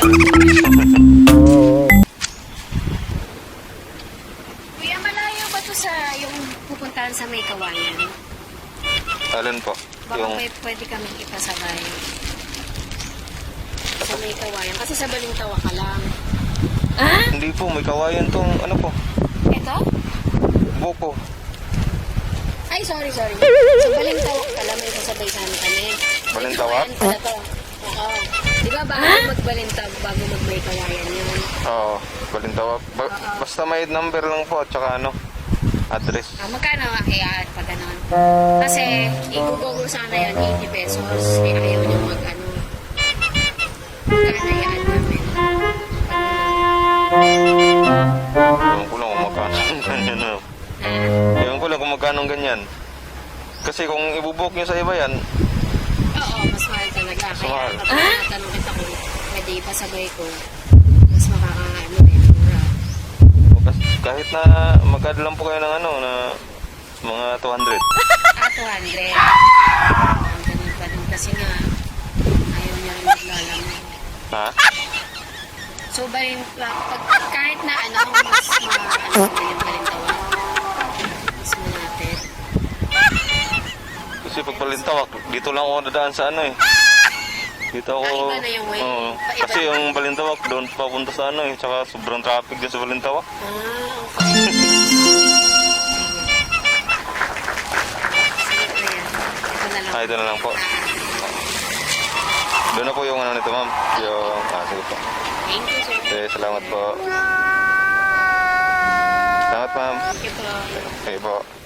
Kuya, malayo ba to sa yung pupuntahan sa may kawayan? Alin po? Baka Yung, pwede, pwede kami ipasabay. Sa may kawayan. Kasi sa Balintawa ka lang. Ah? hindi po, may kawayan tong ano po, Ito? buko. Ay, sorry, sorry. Sa Balintawak ka lang, may sasabay sana kami. Balintawak? May kawayan pala to. Oo. Di ba bago magbalintawak, bago magmay kawayan yun? Oo, balintawak. Ba- basta may number lang po, at saka ano, address. Ah, magkano ah, kaya pag ganun? Kasi, i-google sana yan, 80 pesos. Eh, ayaw niyo mag ano. Magkano yan namin? Ewan ko lang kung magkano ganyan. Ano. Ah, Ewan ko lang kung magkano ganyan. Kasi kung ibubuk nyo sa iba yan, Mas Kaya mahal. kapag tinatanong kita kung pwede ipasabay ko, mas makakaano eh, mura. kahit na magkano lang po kayo ng ano, na mga 200. Ah, 200. Ah, ganun pa din kasi nga, ayaw niya rin maglalamay. Ha? So, ba rin, pag, kahit na ano, mas ma, ano ba yung balintawa? Mas malapit. Kasi pag balintawak, dito lang ako dadaan sa ano eh. Dito ako... Ah, iba na yung way. Oo. Paiba kasi na. yung balintawak, doon papunta sa ano eh. Tsaka sobrang traffic din sa balintawak. Ah, okay. Yan. Ito na lang. Ah, ito na lang po. Doon na po yung ano nito ma'am. Yung... Ah, sige po. Thank you, sir. Okay, salamat po. Salamat ma'am. Thank you po. Okay po.